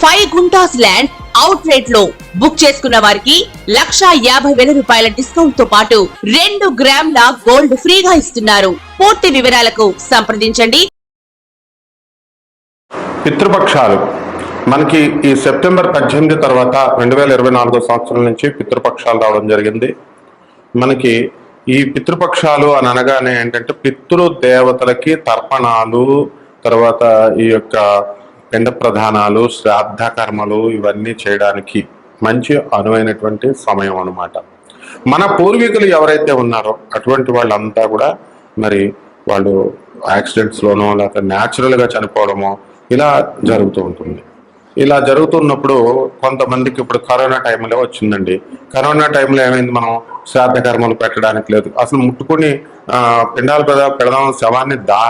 Five guntas land out రేట్లో book చేసుకున్న వారికి లక్షా యాభై వేల రూపాయల డిస్కౌంట్తో పాటు రెండు గ్రాముల గోల్డ్ ఫ్రీగా ఇస్తున్నారు. పూర్తి వివరాలకు సంప్రదించండి. పితృపక్షాలు. మనకి ఈ సెప్టెంబర్ పద్దెనిమిది తర్వాత రెండు వేల ఇరవై నాలుగో సంవత్సరం నుంచి పితృపక్షాలు రావడం జరిగింది. మనకి ఈ పితృపక్షాలు అని అనగానే ఏంటంటే పితృ దేవతలకి తర్పణాలు తర్వాత ఈ యొక్క పిండ ప్రధానాలు శ్రాద్ధ కర్మలు ఇవన్నీ చేయడానికి మంచి అనువైనటువంటి సమయం అన్నమాట. మన పూర్వీకులు ఎవరైతే ఉన్నారో అటువంటి వాళ్ళంతా కూడా మరి వాళ్ళు యాక్సిడెంట్స్లోనో లేకపోతే న్యాచురల్గా చనిపోవడమో ఇలా జరుగుతూ ఉంటుంది. ఇలా జరుగుతున్నప్పుడు కొంతమందికి ఇప్పుడు కరోనా టైంలో వచ్చిందండి. కరోనా టైంలో ఏమైంది మనం శ్రాద్ధ కర్మలు పెట్టడానికి లేదు. అసలు ముట్టుకుని పిండాలు పెద పెడదాం శవాన్ని దా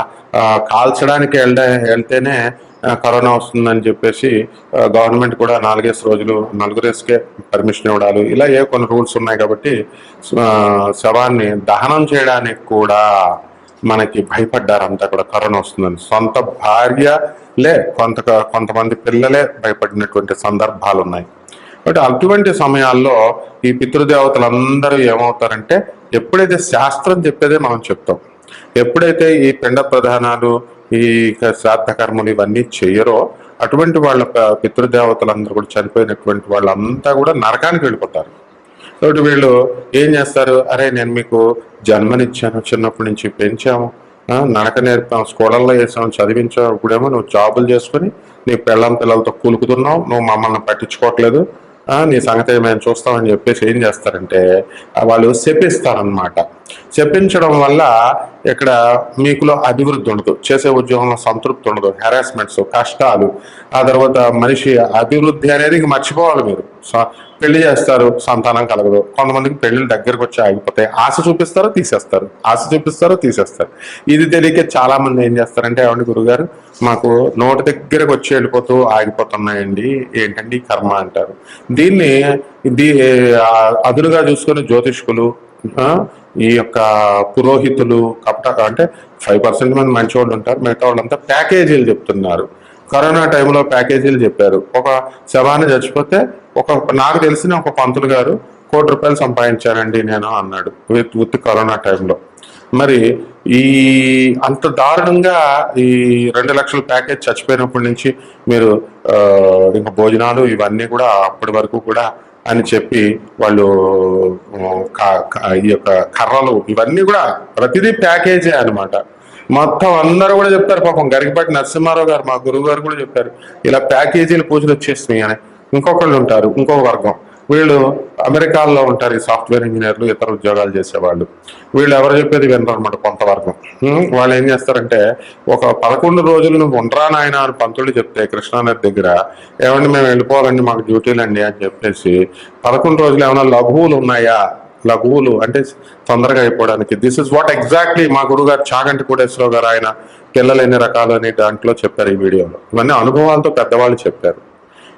కాల్చడానికి వెళ్ళ వెళ్తేనే కరోనా వస్తుందని చెప్పేసి గవర్నమెంట్ కూడా నాలుగేసి రోజులు నలుగురేసుకే పర్మిషన్ ఇవ్వడాలు. ఇలా ఏ కొన్ని రూల్స్ ఉన్నాయి కాబట్టి శవాన్ని దహనం చేయడానికి కూడా మనకి భయపడ్డారంతా కూడా కరోనా వస్తుందని. సొంత భార్యలే కొంత కొంతమంది పిల్లలే భయపడినటువంటి సందర్భాలు ఉన్నాయి కాబట్టి అటువంటి సమయాల్లో ఈ పితృదేవతలందరూ ఏమవుతారంటే ఎప్పుడైతే శాస్త్రం చెప్పేదే మనం చెప్తాం ఎప్పుడైతే ఈ పిండ ప్రధానాలు ఈ శ్రాద్ధకర్మలు ఇవన్నీ చెయ్యరో అటువంటి వాళ్ళ ప- పితృదేవతలందరూ కూడా చనిపోయినటువంటి వాళ్ళంతా కూడా నరకానికి వెళ్ళిపోతారు. కాబట్టి వీళ్ళు ఏం చేస్తారు? అరే నేను మీకు జన్మనిచ్చాను చిన్నప్పటి నుంచి పెంచాము. నడక నేర్పాం స్కూళ్ళల్లో వేసాము చదివించావు ఇప్పుడేమో నువ్వు జాబులు చేసుకుని నీ పెళ్ళం పిల్లలతో కూలుకుతున్నావు నువ్వు మమ్మల్ని పట్టించుకోవట్లేదు. నీ సంగతి మేము చూస్తామని చెప్పేసి ఏం చేస్తారంటే వాళ్ళు శపిస్తారనమాట చెప్పించడం వల్ల ఇక్కడ మీకులో అభివృద్ధి ఉండదు. చేసే ఉద్యోగంలో సంతృప్తి ఉండదు. హెరాస్మెంట్స్ కష్టాలు. ఆ తర్వాత మనిషి అభివృద్ధి అనేది ఇంక మర్చిపోవాలి మీరు. స- పెళ్ళి చేస్తారు సంతానం కలగదు. కొంతమందికి పెళ్ళిళ్ళు దగ్గరకు వచ్చి ఆగిపోతాయి. ఆశ చూపిస్తారో తీసేస్తారు. ఆశ చూపిస్తారో తీసేస్తారు. ఇది తెలియక చాలా మంది ఏం చేస్తారంటే ఏమండి గురుగారు మాకు నోటి దగ్గరకు వచ్చి వెళ్ళిపోతూ ఆగిపోతున్నాయండి. ఏంటండి కర్మ? అంటారు. దీన్ని దీ ఆ, అదునుగా చూసుకుని జ్యోతిష్కులు ఈ యొక్క పురోహితులు కపట అంటే ఫైవ్ పర్సెంట్ మంది మంచి వాళ్ళు ఉంటారు. మిగతా వాళ్ళంతా ప్యాకేజీలు చెప్తున్నారు. కరోనా టైంలో ప్యాకేజీలు చెప్పారు. ఒక శవాన్ని చచ్చిపోతే ఒక నాకు తెలిసిన ఒక పంతులు గారు కోటి రూపాయలు సంపాదించానండి నేను అన్నాడు విత్ విత్ కరోనా టైంలో మరి ఈ అంత దారుణంగా ఈ రెండు లక్షల ప్యాకేజ్ చచ్చిపోయినప్పటి నుంచి మీరు ఇంకా భోజనాలు ఇవన్నీ కూడా అప్పటి వరకు కూడా అని చెప్పి వాళ్ళు ఈ యొక్క కర్రలు ఇవన్నీ కూడా ప్రతిదీ ప్యాకేజే అనమాట మొత్తం అందరూ కూడా చెప్తారు పాపం గరికపాటి నరసింహారావు గారు మా గురువు గారు కూడా చెప్పారు ఇలా ప్యాకేజీలు పూజలు వచ్చేసినాయి అని. ఇంకొకళ్ళు ఉంటారు ఇంకొక వర్గం. వీళ్ళు అమెరికాలో ఉంటారు ఈ సాఫ్ట్వేర్ ఇంజనీర్లు ఇతర ఉద్యోగాలు చేసేవాళ్ళు. వీళ్ళు ఎవరు చెప్పేది వినరు అనమాట వాళ్ళు ఏం చేస్తారంటే ఒక పదకొండు రోజులు నువ్వు ఉండరా నాయన అని పంతులు చెప్తే కృష్ణానది దగ్గర ఏమండి మేము వెళ్ళిపోవాలండి మాకు డ్యూటీలు అండి అని చెప్పేసి పదకొండు రోజులు ఏమైనా లఘువులు ఉన్నాయా? లఘువులు అంటే తొందరగా అయిపోవడానికి. దిస్ ఇస్ వాట్ ఎగ్జాక్ట్లీ మా గురుగారు చాగంటి కోటేశ్వరరావు గారు ఆయన పిల్లలు ఎన్ని రకాలు అని దాంట్లో చెప్పారు ఈ వీడియోలో. ఇవన్నీ అనుభవాలతో పెద్దవాళ్ళు చెప్పారు.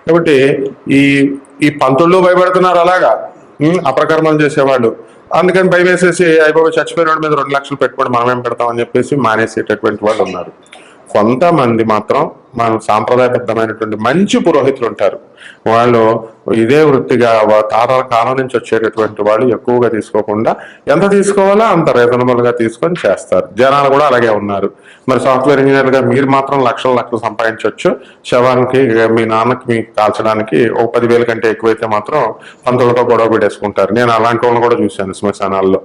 కాబట్టి ఈ ఈ పంతుళ్ళు భయపడుతున్నారు అలాగా? అప్రకర్మం చేసేవాళ్ళు. అందుకని భయం వేసేసి అయిపోయి చచ్చిపోయిన మీద రెండు లక్షలు పెట్టుకోండి మనమేం పెడతామని చెప్పేసి మానేసేటటువంటి వాళ్ళు ఉన్నారు. కొంతమంది మాత్రం మన సాంప్రదాయబద్ధమైనటువంటి మంచి పురోహితులు ఉంటారు. వాళ్ళు ఇదే వృత్తిగా తాతల కాలం నుంచి వచ్చేటటువంటి వాళ్ళు ఎక్కువగా తీసుకోకుండా ఎంత తీసుకోవాలో అంత రీజనబుల్గా తీసుకొని చేస్తారు. జనాలు కూడా అలాగే ఉన్నారు. మరి సాఫ్ట్వేర్ ఇంజనీర్గా మీరు మాత్రం లక్షల లక్షలు సంపాదించవచ్చు. శవానికి మీ నాన్నకి మీకు కాల్చడానికి ఒక పదివేల కంటే ఎక్కువైతే మాత్రం పంతులతో గొడవ పెట్టేసుకుంటారు. నేను అలాంటి వాళ్ళని కూడా చూశాను శ్మశానాల్లో.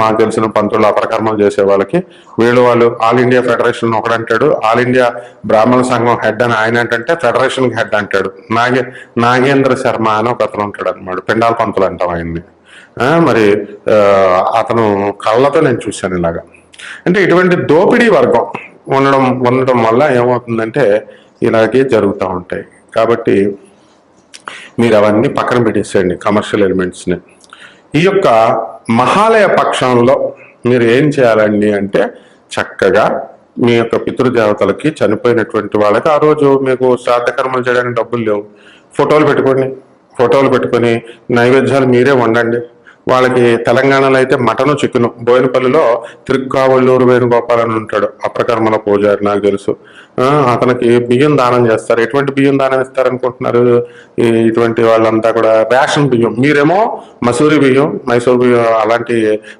మాకు తెలిసిన పంతులు అపరకర్మలు చేసే వాళ్ళకి. వీళ్ళు వాళ్ళు all India federation ఒకడంటాడు all India Brahmana Sangham head అని ఆయన ఏంటంటే ఫెడరేషన్ హెడ్ అంటాడు. నాగే నాగేంద్ర శర్మ అని ఒక అతను ఉంటాడు అనమాట పిండాల పంతులు అంటాం ఆయన్ని. మరి అతను కళ్ళతో నేను చూశాను ఇలాగా. అంటే ఇటువంటి దోపిడీ వర్గం ఉండడం ఉండడం వల్ల ఏమవుతుందంటే ఇలాగే జరుగుతూ ఉంటాయి. కాబట్టి మీరు అవన్నీ పక్కన పెట్టేసేయండి కమర్షియల్ ఎలిమెంట్స్ని. ఈ యొక్క మహాలయ పక్షంలో మీరు ఏం చేయాలండి అంటే చక్కగా మీ యొక్క పితృదేవతలకి చనిపోయినటువంటి వాళ్ళకి ఆ రోజు మీకు శ్రాద్ధకర్మలు చేయడానికి డబ్బులు లేవు. ఫోటోలు పెట్టుకోండి. ఫోటోలు పెట్టుకొని నైవేద్యాలు మీరే వండండి. వాళ్ళకి తెలంగాణలో అయితే మటను చికెను బోయినపల్లిలో తిరుక్కావళ్ళూరు వేణుగోపాలని ఉంటాడు అప్రకర్మల పూజారి నాకు తెలుసు. అతనికి బియ్యం దానం చేస్తారు. ఎటువంటి బియ్యం దానం ఇస్తారు అనుకుంటున్నారు ఈ ఇటువంటి వాళ్ళంతా కూడా రేషన్ బియ్యం. మీరేమో మసూరి బియ్యం మైసూర్ బియ్యం అలాంటి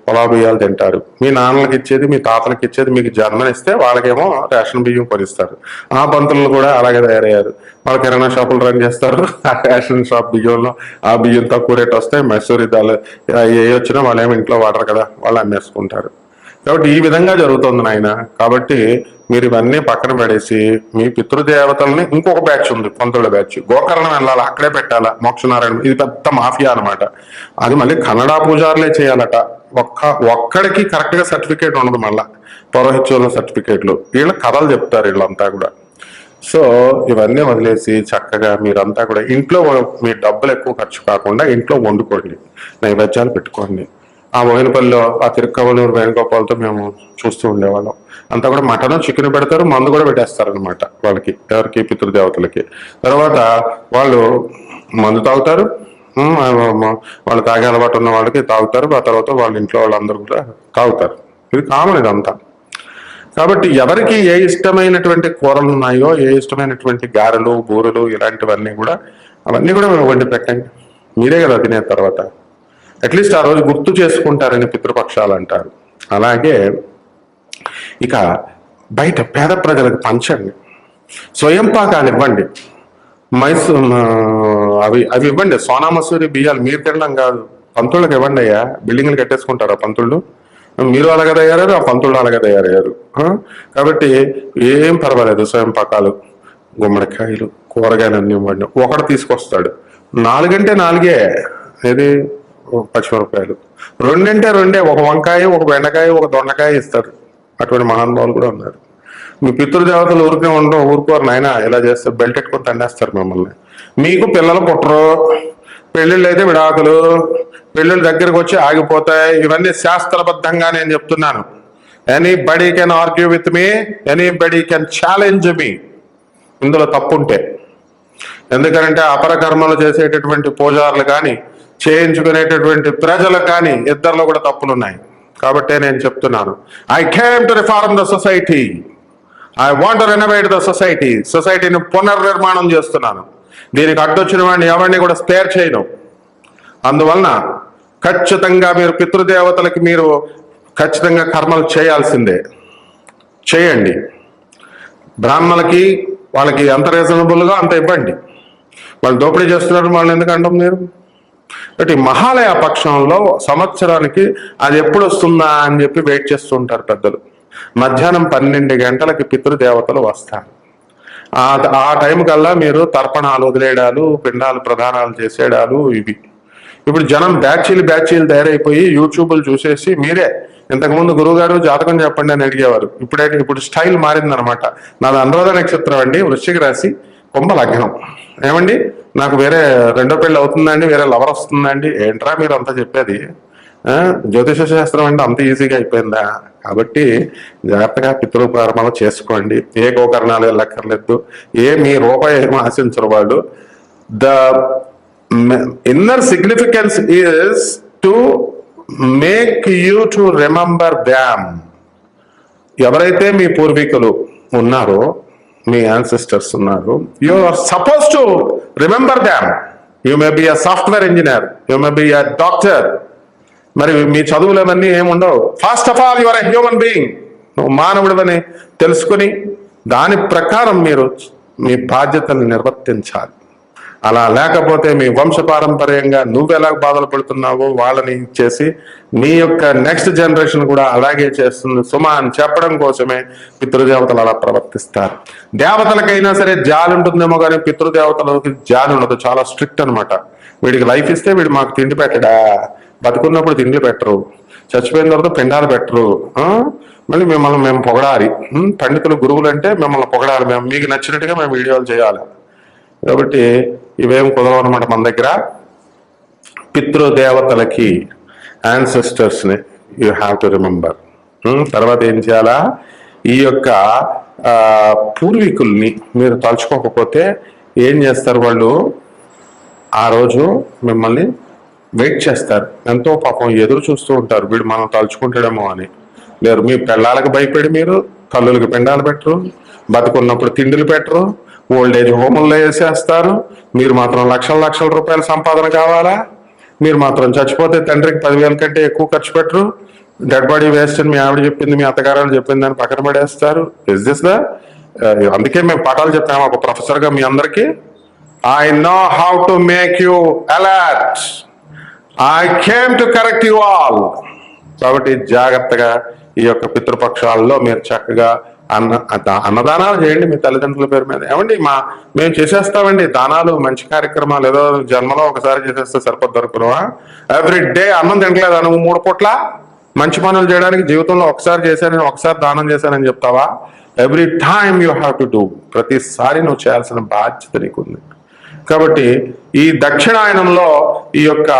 పొలా బియ్యాలు తింటారు. మీ నాన్నలకి ఇచ్చేది మీ తాతలకి ఇచ్చేది మీకు జన్మనిస్తే వాళ్ళకేమో రేషన్ బియ్యం కొనిస్తారు. ఆ పంతులు కూడా అలాగే తయారయ్యారు. వాళ్ళు కిరాణా షాపులు రన్ చేస్తారు? ఆ రేషన్ షాప్ బియ్యంలో ఆ బియ్యం తక్కువ రేట్ వస్తాయి మైసూరి దాల్ ఏ వచ్చినా వాళ్ళు ఏమి ఇంట్లో వాడరు కదా వాళ్ళు అమ్మేసుకుంటారు. కాబట్టి ఈ విధంగా జరుగుతుంది నాయన. కాబట్టి మీరు ఇవన్నీ పక్కన పడేసి మీ పితృదేవతల్ని ఇంకొక బ్యాచ్ ఉంది పంతుల బ్యాచ్. గోకర్ణం వెళ్ళాలి? అక్కడే పెట్టాలా? మోక్షనారాయణ ఇది పెద్ద మాఫియా అన్నమాట. అది మళ్ళీ కన్నడ పూజారులే చేయాలట. ఒక్క ఒక్కడికి కరెక్ట్గా సర్టిఫికేట్ ఉండదు మళ్ళా. పౌరోహిత్యంలో సర్టిఫికేట్లు. వీళ్ళ కథలు చెప్తారు వీళ్ళంతా కూడా. సో ఇవన్నీ వదిలేసి చక్కగా మీరంతా కూడా ఇంట్లో మీ డబ్బులు ఎక్కువ ఖర్చు కాకుండా ఇంట్లో వండుకోండి. నైవేద్యాలు పెట్టుకోండి. ఆ బోయినపల్లిలో ఆ తిరుక్కవలూరు వేణుగోపాలతో మేము చూస్తూ ఉండేవాళ్ళం. అంతా కూడా మటన్ చికెన్ పెడతారు మందు కూడా పెట్టేస్తారు అనమాట వాళ్ళకి ఎవరికి? పితృదేవతలకి. తర్వాత వాళ్ళు మందు తాగుతారు వాళ్ళు తాగే అలవాటు ఉన్న వాళ్ళకి తాగుతారు ఆ తర్వాత వాళ్ళ ఇంట్లో వాళ్ళందరూ కూడా తాగుతారు. ఇది కామన్ ఇదంతా. కాబట్టి ఎవరికి ఏ ఇష్టమైనటువంటి కూరలు ఉన్నాయో ఏ ఇష్టమైనటువంటి గారెలు బూరెలు ఇలాంటివన్నీ కూడా అవన్నీ కూడా వండి పెట్టండి. మీరే కదా తినే తర్వాత. అట్లీస్ట్ ఆ రోజు గుర్తు చేసుకుంటారని పితృపక్షాలు అంటారు. అలాగే ఇక బయట పేద ప్రజలకు పంచండి. స్వయం పాకాలు ఇవ్వండి. మైసూర్ అవి అవి ఇవ్వండి. సోనా మసూరి బియ్యాలు మీరు తినడం కాదు. పంతుళ్ళకి ఇవ్వండి అయ్యా. బిల్డింగ్లు కట్టేసుకుంటారా పంతుళ్ళు? మీరు అలాగే తయారయ్యారు ఆ పంతుళ్ళు అలాగే తయారయ్యారు. కాబట్టి ఏం పర్వాలేదు. స్వయం పాకాలు గుమ్మడికాయలు కూరగాయలు అన్ని ఇవ్వండి. ఒకడు తీసుకొస్తాడు. నాలుగంటే నాలుగే. ఏది? పచ్చిమిరపకాయలు. రెండంటే రెండే ఒక వంకాయ ఒక బెండకాయ ఒక దొండకాయ ఇస్తారు. అటువంటి మహానుభావులు కూడా ఉన్నారు. మీ పితృదేవతలు ఊరికే ఉండడం ఊరుకోరు నాయన. ఇలా చేస్తే బెల్ట్ ఎట్టుకొని తండేస్తారు మిమ్మల్ని. మీకు పిల్లలు పుట్టరు. పెళ్ళిళ్ళు అయితే విడాకులు. పెళ్ళిళ్ళ దగ్గరకు వచ్చి ఆగిపోతాయి. ఇవన్నీ శాస్త్రబద్ధంగా నేను చెప్తున్నాను. Anybody can argue with me anybody can challenge me ఇందులో తప్పుంటే. ఎందుకంటే అపర కర్మలు చేసేటటువంటి పూజారులు కానీ చేయించుకునేటటువంటి ప్రజలకు కానీ ఇద్దరిలో కూడా తప్పులు ఉన్నాయి కాబట్టే నేను చెప్తున్నాను. I came to reform the society I want renovate the society సొసైటీని పునర్నిర్మాణం చేస్తున్నాను. దీనికి అడ్డొచ్చిన వాడిని ఎవరిని కూడా స్పేర్ చేయను. అందువలన ఖచ్చితంగా మీరు పితృదేవతలకి మీరు ఖచ్చితంగా కర్మలు చేయాల్సిందే. చేయండి. బ్రాహ్మణులకి వాళ్ళకి ఎంత రీజనబుల్గా అంత ఇవ్వండి. వాళ్ళు దోపిడీ చేస్తున్నారు వాళ్ళు ఎందుకు అంటాం మీరు? కాబట్టి మహాలయ పక్షంలో సంవత్సరానికి అది ఎప్పుడు వస్తుందా అని చెప్పి వెయిట్ చేస్తుంటారు పెద్దలు. మధ్యాహ్నం పన్నెండు గంటలకి పితృదేవతలు వస్తారు. ఆ ఆ టైం కల్లా మీరు తర్పణాలు వదిలేయడాలు పిండాలు ప్రదానాలు చేసేయడాలు ఇవి. ఇప్పుడు జనం బ్యాచీలు బ్యాచీలు తయారైపోయి యూట్యూబ్లు చూసేసి మీరే. ఇంతకుముందు గురువుగారు జాతకం చెప్పండి అని అడిగేవారు. ఇప్పుడే ఇప్పుడు స్టైల్ మారిందనమాట. నాది అనురాధ నక్షత్రం అండి వృశ్చిక రాశి కుంభ లగ్నం ఏమండి? నాకు వేరే రెండో పెళ్ళి అవుతుందండి వేరే లవర్ వస్తుందండి. ఏంట్రా మీరు అంతా చెప్పేది జ్యోతిష శాస్త్రం అంటే అంత ఈజీగా అయిపోయిందా? కాబట్టి జాగ్రత్తగా పితృకర్మలు చేసుకోండి. ఏ గోకరణాలు వెళ్ళక్కర్లేదు. ఏ మీ రూపాయి ఏమో ఆశించరు వాళ్ళు. The inner significance is to make you to remember them ఎవరైతే మీ పూర్వీకులు ఉన్నారో మీ యాన్సిస్టర్స్ ఉన్నారు you are suppose to remember them you may be a software engineer you may be a doctor మరి మీ చదువులు అవన్నీ ఏముండవు first of all your a human being నువ్వు మానవుడివని తెలుసుకుని దాని ప్రకారం మీరు మీ బాధ్యతను నిర్వర్తించాలి. అలా లేకపోతే మీ వంశపారంపర్యంగా నువ్వు బాధలు పడుతున్నావో వాళ్ళని ఇచ్చేసి నీ యొక్క నెక్స్ట్ జనరేషన్ కూడా అలాగే చేస్తుంది. సుమ అని చెప్పడం కోసమే పితృదేవతలు అలా ప్రవర్తిస్తారు. దేవతలకైనా సరే జాలి ఉంటుందేమో కానీ పితృదేవతలకి జాలి ఉండదు. చాలా స్ట్రిక్ట్ అనమాట వీడికి లైఫ్ ఇస్తే వీడు మాకు తిండి పెట్టడా? బతుకున్నప్పుడు తిండి పెట్టరు. చచ్చిపోయిన తర్వాత పిండాలు పెట్టరు. మళ్ళీ మిమ్మల్ని మేము పొగడాలి. పండితులు గురువులు అంటే మిమ్మల్ని పొగడాలి. మేము మీకు నచ్చినట్టుగా మేము వీడియోలు చేయాలి. కాబట్టి ఇవేం కుదరవు అనమాట మన దగ్గర? పితృదేవతలకి యాన్సెస్టర్స్ని యూ హ్యావ్ టు రిమెంబర్ తర్వాత ఏం చేయాలా? ఈ యొక్క పూర్వీకుల్ని మీరు తలుచుకోకపోతే ఏం చేస్తారు వాళ్ళు? ఆ రోజు మిమ్మల్ని వెయిట్ చేస్తారు. ఎంతో పాపం ఎదురు చూస్తూ ఉంటారు. వీడు మనం తలుచుకుంటాడేమో అని. లేరు మీ పెళ్ళాలకు భయపడి మీరు తల్లులకి పిండాలు పెట్టరు బతుకున్నప్పుడు తిండిలు పెట్టరు ఓల్డ్ ఏజ్ హోముల్లో వేసేస్తారు. మీరు మాత్రం లక్షల లక్షల రూపాయల సంపాదన కావాలా? మీరు మాత్రం చచ్చిపోతే తండ్రికి పదివేల కంటే ఎక్కువ ఖర్చు పెట్టరు. డెడ్ బాడీ వేస్ట్ అని మీ ఆవిడ చెప్పింది మీ అత్తగారు చెప్పింది అని పక్కన పడేస్తారు. ఇస్ దిస్ ద అందుకే మేము పాఠాలు చెప్తాము ఒక ప్రొఫెసర్గా మీ అందరికీ. I know how to make you alert I came to correct you all కాబట్టి జాగ్రత్తగా ఈ యొక్క పితృపక్షాల్లో మీరు చక్కగా అన్న అన్నదానాలు చేయండి మీ తల్లిదండ్రుల పేరు మీద. ఏమండి మా మేము చేసేస్తామండి దానాలు మంచి కార్యక్రమాలు ఏదో జన్మలో ఒకసారి చేసేస్తే సరిపోద్ది అనుకున్నావా ఎవ్రీ డే అన్నం తినట్లేదా నువ్వు? మూడు పూట్ల మంచి పనులు చేయడానికి జీవితంలో ఒకసారి చేశానని ఒకసారి దానం చేశానని చెప్తావా? Every time you have to do ప్రతిసారి నువ్వు చేయాల్సిన బాధ్యత నీకుంది. కాబట్టి ఈ దక్షిణాయనంలో ఈ యొక్క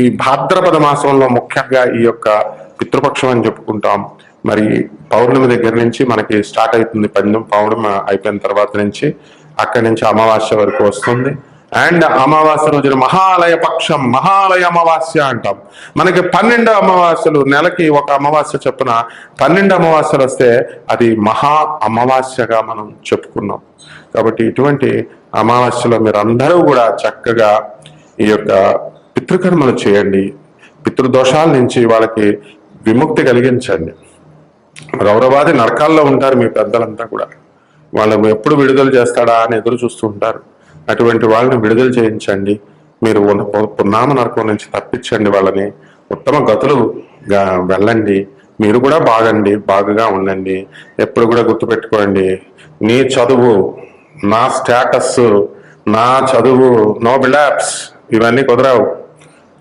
ఈ భాద్రపద మాసంలో ముఖ్యంగా ఈ యొక్క పితృపక్షం అని చెప్పుకుంటాం. మరి పౌర్ణమి దగ్గర నుంచి మనకి స్టార్ట్ అవుతుంది పందెం. పౌర్ణమి అయిపోయిన తర్వాత నుంచి అక్కడి నుంచి అమావాస్య వరకు వస్తుంది. అండ్ అమావాస్య రోజున మహాలయ పక్షం మహాలయ అమావాస్య అంటాం. మనకి పన్నెండు అమావాస్యలు నెలకి ఒక అమావాస్య చొప్పున పన్నెండు అమావాస్యలు వస్తే అది మహా అమావాస్యగా మనం చెప్పుకున్నాం. కాబట్టి ఇటువంటి అమావాస్యలో మీరు అందరూ కూడా చక్కగా ఈ యొక్క పితృకర్మలు చేయండి. పితృదోషాల నుంచి వాళ్ళకి విముక్తి కలిగించండి. రౌరవాది నరకాల్లో ఉంటారు మీ పెద్దలంతా కూడా. వాళ్ళని ఎప్పుడు విడుదల చేస్తాడా అని ఎదురు చూస్తూ ఉంటారు. అటువంటి వాళ్ళని విడుదల చేయించండి. మీరు పున్నామ నరకం నుంచి తప్పించండి వాళ్ళని. ఉత్తమ గతులుగా వెళ్ళండి. మీరు కూడా బాగండి బాగుగా ఉండండి. ఎప్పుడు కూడా గుర్తుపెట్టుకోండి. నీ చదువు నా స్టేటస్ నా చదువు నో బిలాప్స్ ఇవన్నీ కుదరావు.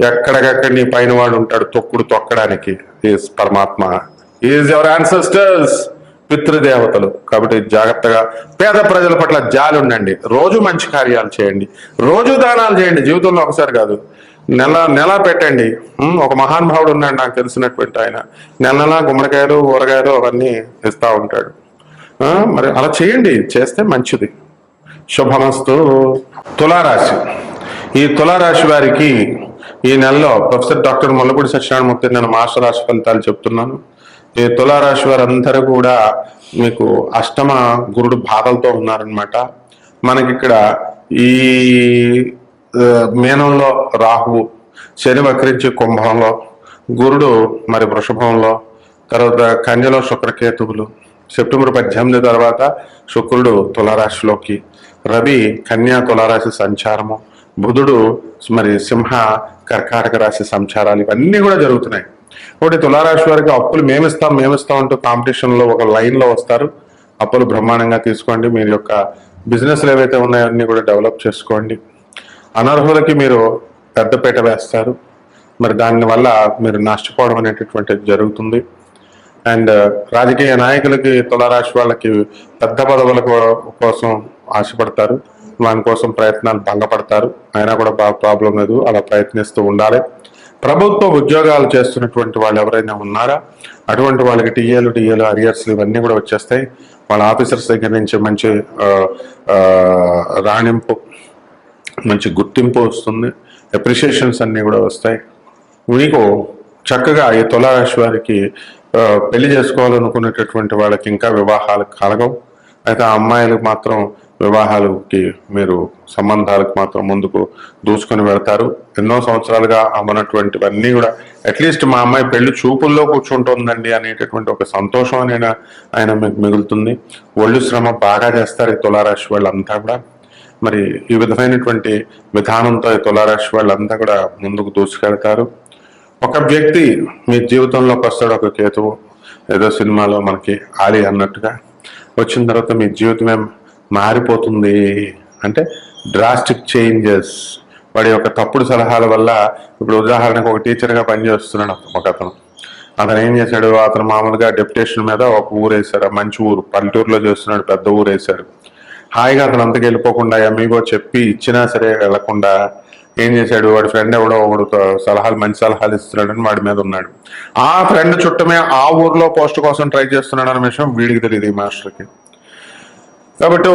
ఎక్కడికక్కడ నీ పైన వాడు ఉంటాడు తొక్కుడు తొక్కడానికి పరమాత్మ. ఈజ్ ఎవర్ యాన్సెస్టర్స్ పితృదేవతలు. కాబట్టి జాగ్రత్తగా పేద ప్రజల పట్ల జాలి ఉండండి. రోజు మంచి కార్యాలు చేయండి. రోజు దానాలు చేయండి. జీవితంలో ఒకసారి కాదు. నెల నెల పెట్టండి. ఒక మహానుభావుడు ఉన్నాడు నాకు తెలిసినటువంటి ఆయన. నెల నెల గుమ్మడికాయలు ఊరగాయలు అవన్నీ ఇస్తా ఉంటాడు. మరి అలా చేయండి. చేస్తే మంచిది. శుభమస్తు. తులారాశి. ఈ తులారాశి వారికి ఈ నెలలో ప్రొఫెసర్ డాక్టర్ ముల్లపూడి సత్యనారాయణమూర్తి నేను మాస్టర్ రాశి ఫలితాలు చెప్తున్నాను. ఈ తులారాశి వారందరూ కూడా మీకు అష్టమ గురుడు బాధలతో ఉన్నారనమాట మనకి ఇక్కడ ఈ మీనంలో రాహువు శని వక్రించి కుంభంలో గురుడు మరి వృషభంలో తర్వాత కన్యలో శుక్రకేతువులు సెప్టెంబర్ పద్దెనిమిది తర్వాత శుక్రుడు తులారాశిలోకి రవి కన్యా తులారాశి సంచారము బుధుడు మరి సింహ కర్కాటక రాశి సంచారాలు ఇవన్నీ కూడా జరుగుతున్నాయి. ఒకటి తులారాశి వారికి అప్పులు మేమిస్తాం మేమిస్తాం అంటూ కాంపిటీషన్లో ఒక లైన్లో వస్తారు. అప్పులు బ్రహ్మాండంగా తీసుకోండి. మీ యొక్క బిజినెస్లు ఏవైతే ఉన్నాయో అన్నీ కూడా డెవలప్ చేసుకోండి. అనర్హులకి మీరు పెద్దపీట వేస్తారు. మరి దాని వల్ల మీరు నష్టపోవడం అనేటటువంటిది జరుగుతుంది. అండ్ రాజకీయ నాయకులకి తులారాశి వాళ్ళకి పెద్ద పదవుల కోసం ఆశపడతారు. దానికోసం ప్రయత్నాలు భంగపడతారు. అయినా కూడా బాగా ప్రాబ్లం లేదు. అలా ప్రయత్నిస్తూ ఉండాలి. ప్రభుత్వ ఉద్యోగాలు చేస్తున్నటువంటి వాళ్ళు ఎవరైనా ఉన్నారా? అటువంటి వాళ్ళకి టీఏలు టీఏలు అరియర్స్లు ఇవన్నీ కూడా వచ్చేస్తాయి. వాళ్ళ ఆఫీసర్స్ దగ్గర నుంచి మంచి రాణింపు మంచి గుర్తింపు వస్తుంది. అప్రిషియేషన్స్ అన్నీ కూడా వస్తాయి. మీకు చక్కగా ఈ తులారాశి వారికి పెళ్ళి చేసుకోవాలనుకునేటటువంటి వాళ్ళకి ఇంకా వివాహాలు కలగవు. అయితే ఆ అమ్మాయిలకు మాత్రం వివాహాలకి మీరు సంబంధాలకు మాత్రం ముందుకు దూసుకొని వెళ్తారు. ఎన్నో సంవత్సరాలుగా అమ్మనటువంటివన్నీ కూడా అట్లీస్ట్ మా అమ్మాయి పెళ్ళి చూపుల్లో కూర్చుంటుందండి అనేటటువంటి ఒక సంతోషం అనేది ఆయన మీకు మిగులుతుంది. ఒళ్ళు శ్రమ బాగా చేస్తారు ఈ తులారాశి వాళ్ళంతా కూడా. మరి ఈ విధమైనటువంటి విధానంతో ఈ తులారాశి వాళ్ళంతా కూడా ముందుకు దూసుకెళ్తారు. ఒక వ్యక్తి మీ జీవితంలోకి వస్తాడు ఒక కేతువు. ఏదో సినిమాలో మనకి ఆలి అన్నట్టుగా. వచ్చిన తర్వాత మీ జీవితమే మారిపోతుంది. అంటే డ్రాస్టిక్ చేంజెస్ వాడి యొక్క తప్పుడు సలహాల వల్ల ఇప్పుడు ఉదాహరణకు ఒక టీచర్గా పనిచేస్తున్నాడు ఒక అతను. అతను ఏం చేశాడు? అతను మామూలుగా డెప్యుటేషన్ మీద ఒక ఊరు వేశాడు మంచి ఊరు. పల్లెటూరులో చేస్తున్నాడు. పెద్ద ఊరు వేశాడు హాయిగా అతను అంతకు వెళ్ళిపోకుండా ఎంఈగో చెప్పి ఇచ్చినా సరే వెళ్ళకుండా ఏం చేశాడు? వాడి ఫ్రెండ్ ఎవడో ఒకడు సలహాలు మంచి సలహాలు ఇస్తున్నాడని వాడి మీద ఉన్నాడు. ఆ ఫ్రెండ్ చుట్టమే ఆ ఊర్లో పోస్ట్ కోసం ట్రై చేస్తున్నాడు అనే విషయం వీడికి తెలియదు ఈ మాస్టర్కి కాబట్టి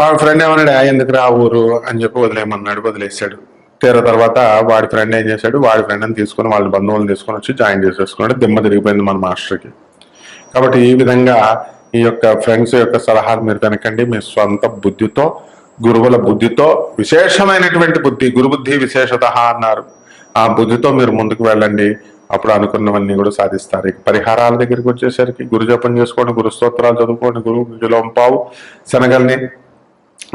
ఆ ఫ్రెండ్ ఏమన్నాడు ఎందుకు ఎందుకురా ఆ ఊరు? అని చెప్పి వదిలేయమన్నాడు వదిలేసాడు తీర తర్వాత వాడి ఫ్రెండ్ ఏం చేశాడు వాడి ఫ్రెండ్ని తీసుకొని వాళ్ళ బంధువులను తీసుకొని వచ్చి జాయిన్ చేసేసుకున్నాడు. దిమ్మ తిరిగిపోయింది మన మాస్టర్కి కాబట్టి ఈ విధంగా ఈ యొక్క ఫ్రెండ్స్ యొక్క సలహాలు మీరు తినకండి. మీ సొంత బుద్ధితో గురువుల బుద్ధితో విశేషమైనటువంటి బుద్ధి గురుబుద్ధి విశేషత అన్నారు. ఆ బుద్ధితో మీరు ముందుకు వెళ్ళండి. అప్పుడు అనుకున్నవన్నీ కూడా సాధిస్తారు. ఇక పరిహారాల దగ్గరికి వచ్చేసరికి గురు జపం చేసుకోండి గురు స్తోత్రాలు చదువుకోండి గురువు విలోంపావు శనగల్ని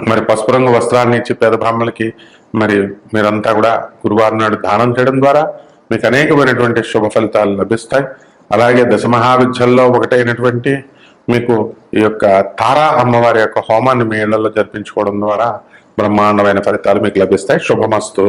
మరి పసుపు రంగు వస్త్రాన్ని ఇచ్చి పేద బ్రాహ్మణులకి మరి మీరంతా కూడా గురువారం నాడు దానం చేయడం ద్వారా మీకు అనేకమైనటువంటి శుభ ఫలితాలు లభిస్తాయి. అలాగే దశమహావిద్యల్లో ఒకటైనటువంటి మీకు ఈ యొక్క తారా అమ్మవారి యొక్క హోమాన్ని మీ ఇళ్ళలో జరిపించుకోవడం ద్వారా బ్రహ్మాండమైన ఫలితాలు మీకు లభిస్తాయి. శుభమస్తు.